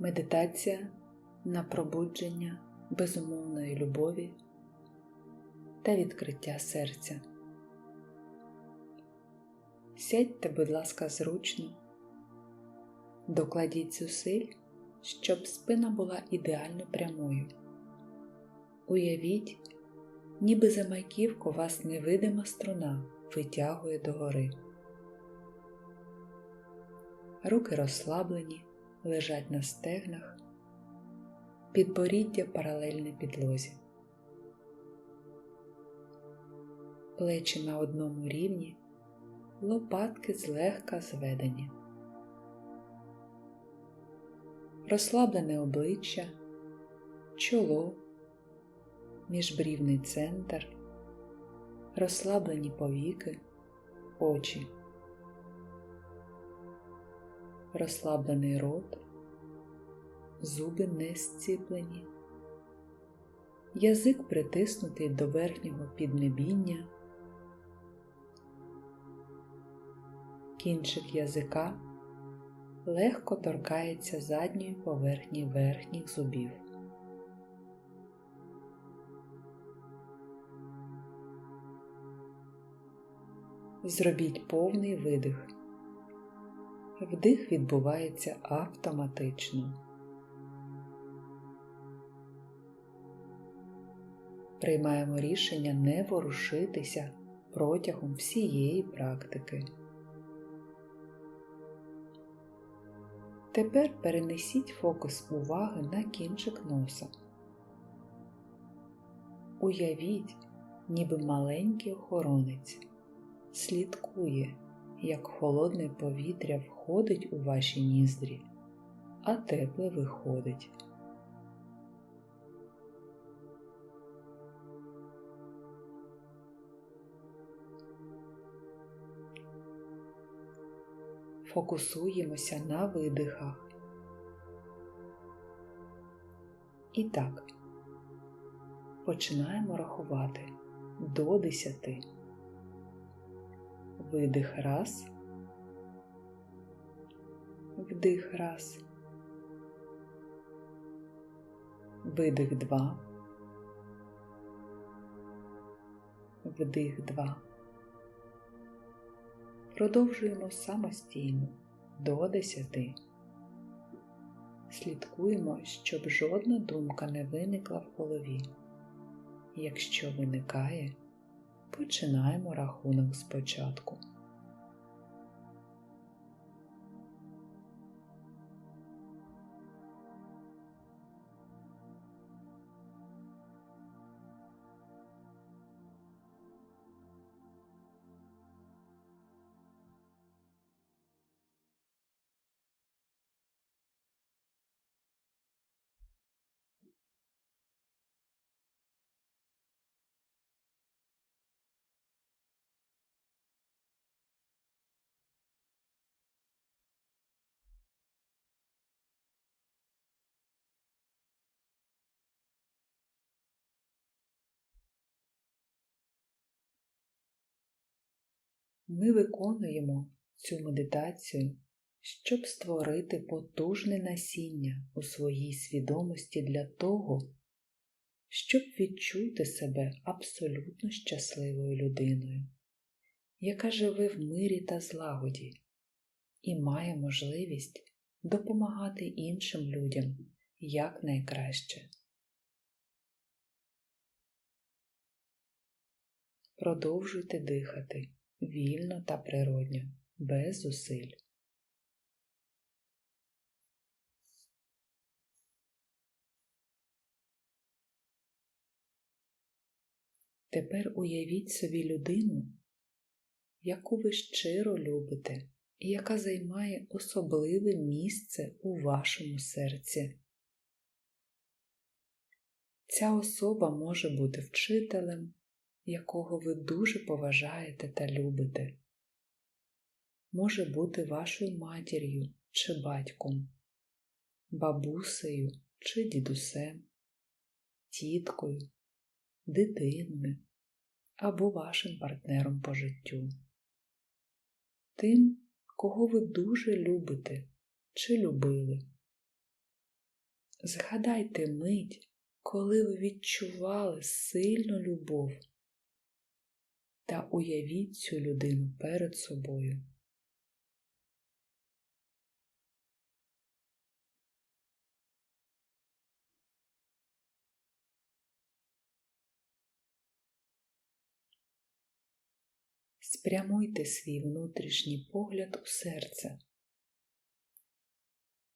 Медитація на пробудження безумовної любові та відкриття серця. Сядьте, будь ласка, зручно, докладіть зусиль, щоб спина була ідеально прямою. Уявіть, ніби за майківку вас невидима струна витягує догори. Руки розслаблені, лежать на стегнах, підборіддя паралельне підлозі. Плечі на одному рівні, лопатки злегка зведені. Розслаблене обличчя, чоло, міжбрівний центр, розслаблені повіки, очі, розслаблений рот, зуби не зціплені, язик притиснутий до верхнього піднебіння, кінчик язика легко торкається задньої поверхні верхніх зубів. Зробіть повний видих. Вдих відбувається автоматично. Приймаємо рішення не ворушитися протягом всієї практики. Тепер перенесіть фокус уваги на кінчик носа. Уявіть, ніби маленький охоронець слідкує, як холодне повітря входить у ваші ніздрі, а тепле виходить. Фокусуємося на видихах. І так, починаємо рахувати до десяти. Видих раз, вдих раз, видих два, вдих два. Продовжуємо самостійно до десяти. Слідкуємо, щоб жодна думка не виникла в голові. Якщо виникає, починаємо рахунок спочатку. Ми виконуємо цю медитацію, щоб створити потужне насіння у своїй свідомості для того, щоб відчути себе абсолютно щасливою людиною, яка живе в мирі та злагоді і має можливість допомагати іншим людям якнайкраще. Продовжуйте дихати вільно та природньо, без зусиль. Тепер уявіть собі людину, яку ви щиро любите і яка займає особливе місце у вашому серці. Ця особа може бути вчителем, якого ви дуже поважаєте та любите, може бути вашою матір'ю чи батьком, бабусею чи дідусем, тіткою, дитиною або вашим партнером по життю, тим, кого ви дуже любите чи любили. Згадайте мить, коли ви відчували сильну любов та уявіть цю людину перед собою. Спрямуйте свій внутрішній погляд у серце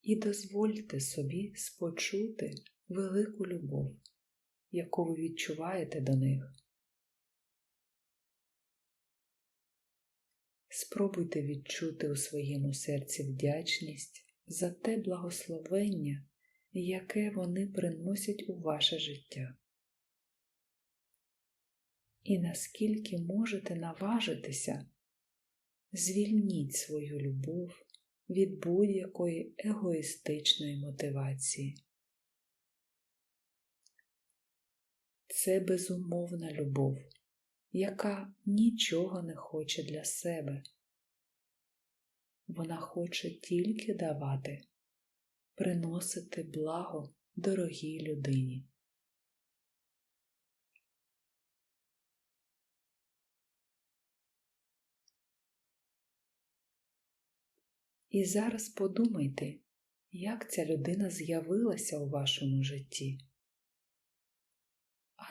і дозвольте собі спочути велику любов, яку ви відчуваєте до них. Спробуйте відчути у своєму серці вдячність за те благословення, яке вони приносять у ваше життя. І наскільки можете наважитися, звільніть свою любов від будь-якої егоїстичної мотивації. Це безумовна любов, яка нічого не хоче для себе. Вона хоче тільки давати, приносити благо дорогій людині. І зараз подумайте, як ця людина з'явилася у вашому житті.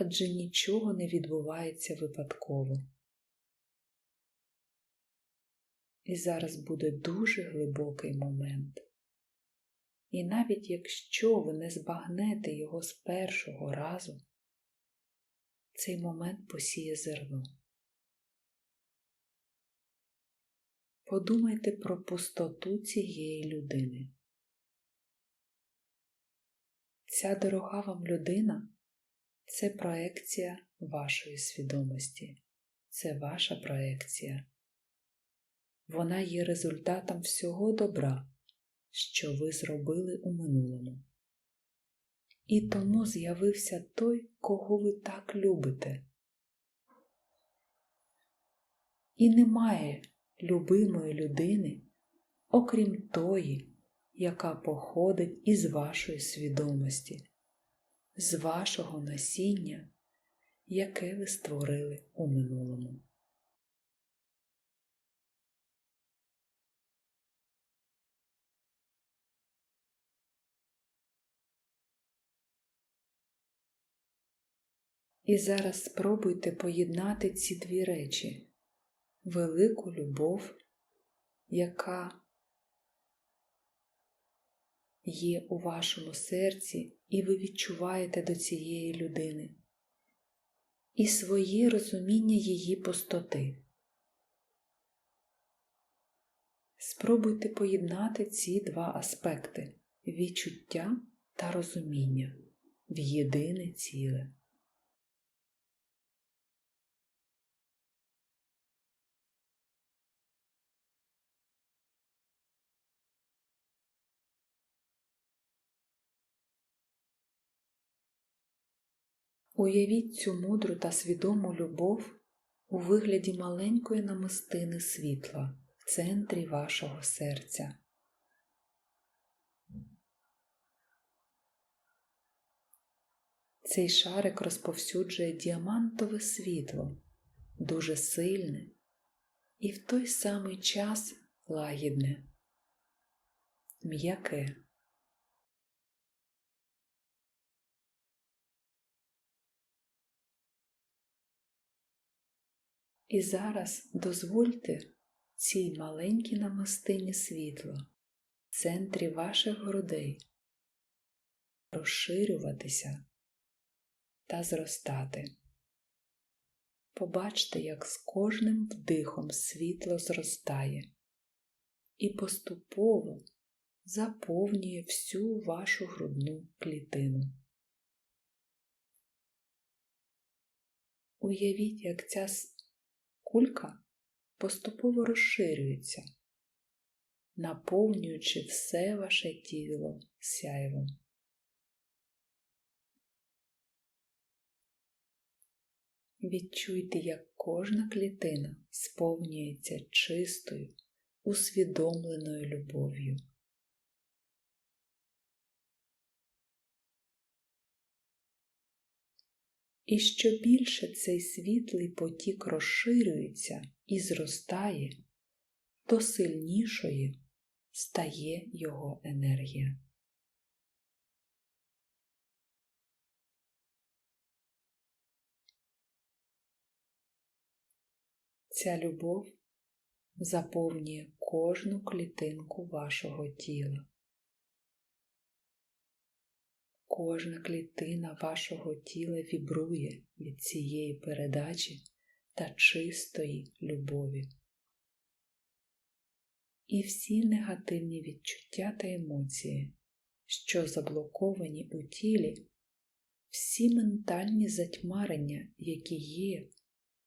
Адже нічого не відбувається випадково. І зараз буде дуже глибокий момент. І навіть якщо ви не збагнете його з першого разу, цей момент посіє зерно. Подумайте про пустоту цієї людини. Ця дорога вам людина це проекція вашої свідомості, це ваша проекція. Вона є результатом всього добра, що ви зробили у минулому. І тому з'явився той, кого ви так любите. І немає любимої людини, окрім тої, яка походить із вашої свідомості, з вашого насіння, яке ви створили у минулому. І зараз спробуйте поєднати ці дві речі велику любов, яка є у вашому серці, і ви відчуваєте до цієї людини, і своє розуміння її пустоти. Спробуйте поєднати ці два аспекти відчуття та розуміння в єдине ціле. Уявіть цю мудру та свідому любов у вигляді маленької намистини світла в центрі вашого серця. Цей шарик розповсюджує діамантове світло, дуже сильне і в той самий час лагідне, м'яке. І зараз дозвольте цій маленькій намистині світла в центрі ваших грудей розширюватися та зростати. Побачте, як з кожним вдихом світло зростає і поступово заповнює всю вашу грудну клітину. Уявіть, як ця кулька поступово розширюється, наповнюючи все ваше тіло сяйвом. Відчуйте, як кожна клітина сповнюється чистою, усвідомленою любов'ю. І що більше цей світлий потік розширюється і зростає, то сильнішою стає його енергія. Ця любов заповнює кожну клітинку вашого тіла. Кожна клітина вашого тіла вібрує від цієї передачі та чистої любові. І всі негативні відчуття та емоції, що заблоковані у тілі, всі ментальні затьмарення, які є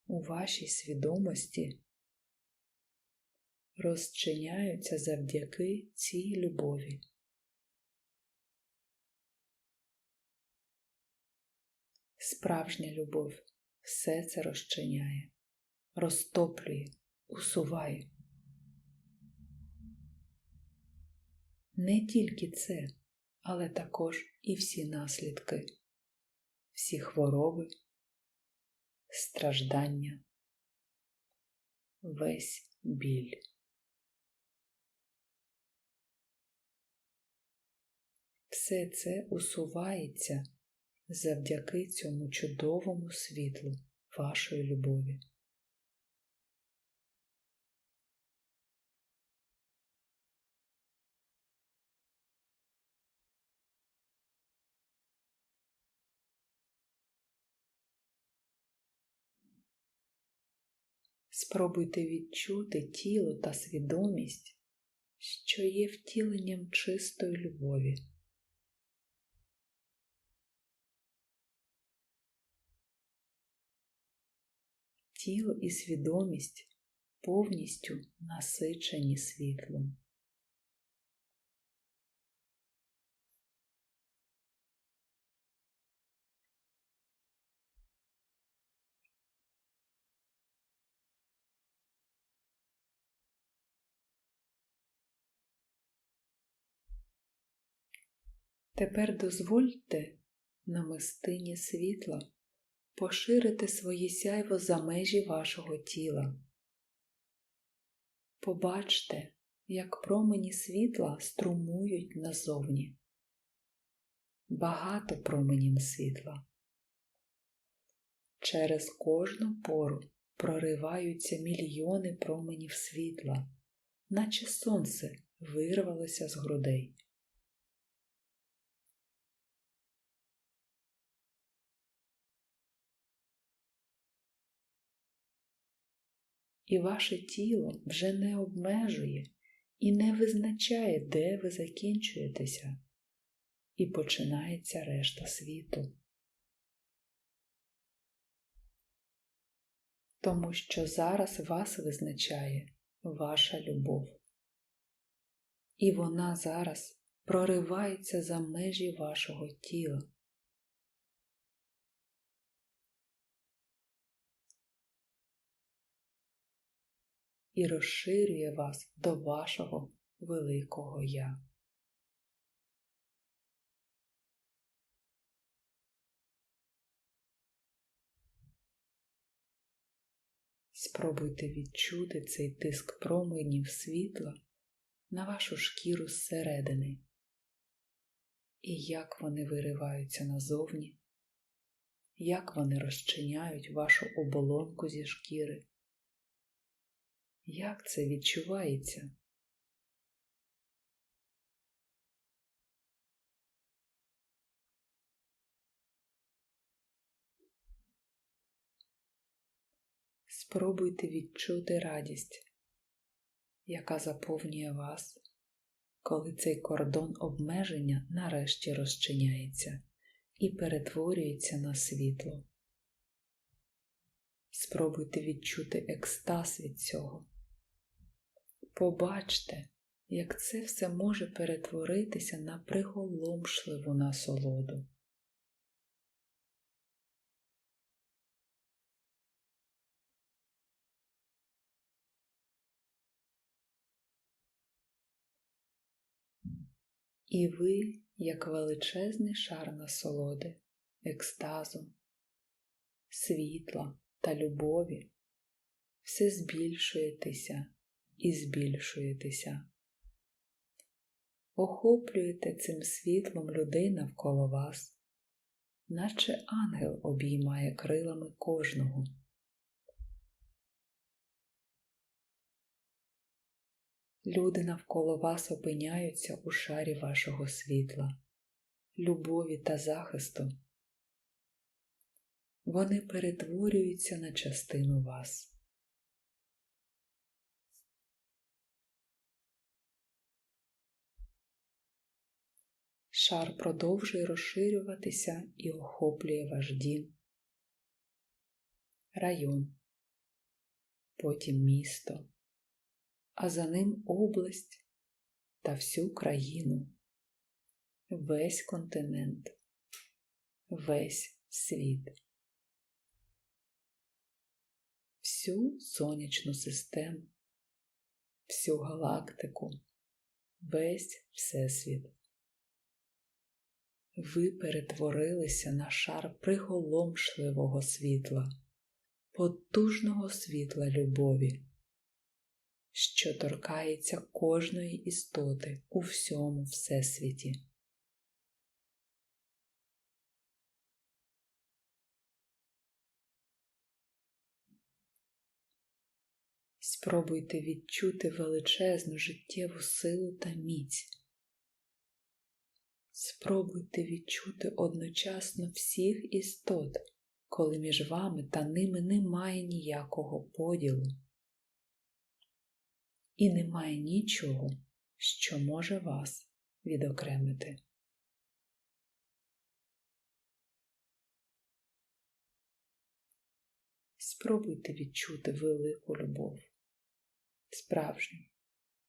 у вашій свідомості, розчиняються завдяки цій любові. Справжня любов. Все це розчиняє, розтоплює, усуває. Не тільки це, але також і всі наслідки, всі хвороби, страждання, весь біль. Все це усувається завдяки цьому чудовому світлу вашої любові. Спробуйте відчути тіло та свідомість, що є втіленням чистої любові. Тіло і свідомість повністю насичені світлом. Тепер дозвольте намистині світла поширити своє сяйво за межі вашого тіла. Побачте, як промені світла струмують назовні. Багато променів світла. Через кожну пору прориваються мільйони променів світла, наче сонце вирвалося з грудей. І ваше тіло вже не обмежує і не визначає, де ви закінчуєтеся, і починається решта світу. Тому що зараз вас визначає ваша любов. І вона зараз проривається за межі вашого тіла. І розширює вас до вашого великого Я. Спробуйте відчути цей тиск променів світла на вашу шкіру зсередини і як вони вириваються назовні, як вони розчиняють вашу оболонку зі шкіри. Як це відчувається? Спробуйте відчути радість, яка заповнює вас, коли цей кордон обмеження нарешті розчиняється і перетворюється на світло. Спробуйте відчути екстаз від цього. Побачте, як це все може перетворитися на приголомшливу насолоду. І ви, як величезний шар насолоди, екстазу, світла та любові все збільшуєтеся і збільшуєтеся. Охоплюєте цим світлом людей навколо вас, наче ангел обіймає крилами кожного. Люди навколо вас опиняються у шарі вашого світла, любові та захисту. Вони перетворюються на частину вас. Шар продовжує розширюватися і охоплює ваш дім, район, потім місто, а за ним область та всю країну, весь континент, весь світ, всю сонячну систему, всю галактику, весь Всесвіт ви перетворилися на шар приголомшливого світла, потужного світла любові, що торкається кожної істоти у всьому Всесвіті. Спробуйте відчути величезну життєву силу та міць. Спробуйте відчути одночасно всіх істот, коли між вами та ними немає ніякого поділу. І немає нічого, що може вас відокремити. Спробуйте відчути велику любов, справжню,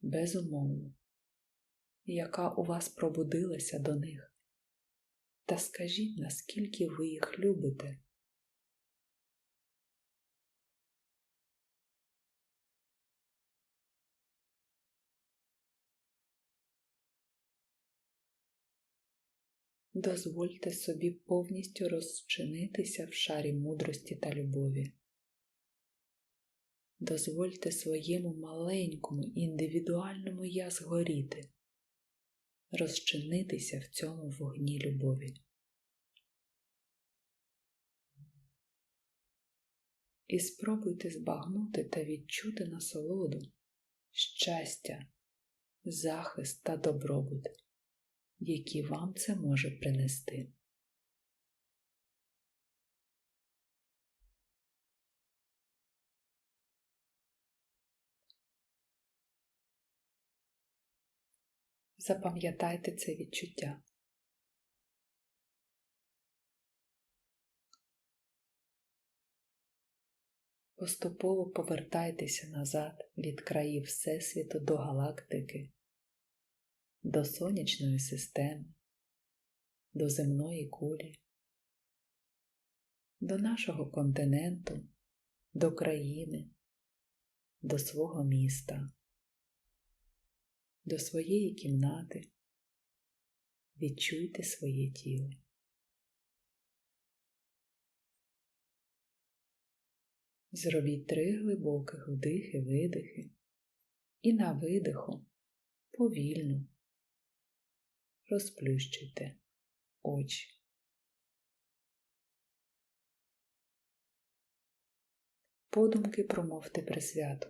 безумовну яка у вас пробудилася до них, та скажіть, наскільки ви їх любите. Дозвольте собі повністю розчинитися в шарі мудрості та любові. Дозвольте своєму маленькому індивідуальному я згоріти, розчинитися в цьому вогні любові. І спробуйте збагнути та відчути насолоду, щастя, захист та добробут, які вам це може принести. Запам'ятайте це відчуття. Поступово повертайтеся назад від країв Всесвіту до галактики, до сонячної системи, до земної кулі, до нашого континенту, до країни, до свого міста до своєї кімнати, відчуйте своє тіло. Зробіть три глибоких вдихи, видихи і на видиху повільно розплющуйте очі. Подумки промовте присвяту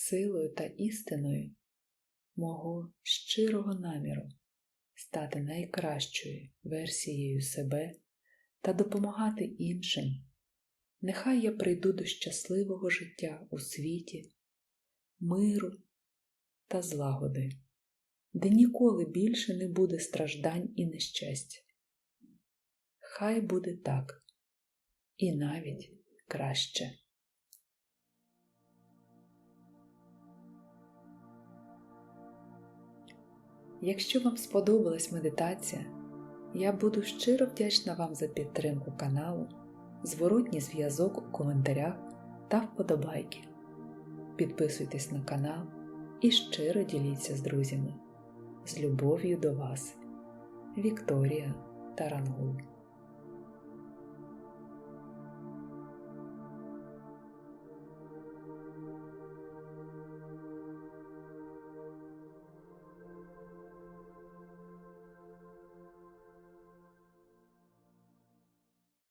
силою та істиною мого щирого наміру стати найкращою версією себе та допомагати іншим. Нехай я прийду до щасливого життя у світі, миру та злагоди, де ніколи більше не буде страждань і нещастя. Хай буде так, і навіть краще. Якщо вам сподобалась медитація, я буду щиро вдячна вам за підтримку каналу, зворотній зв'язок у коментарях та вподобайки. Підписуйтесь на канал і щиро діліться з друзями. З любов'ю до вас, Вікторія Тарангул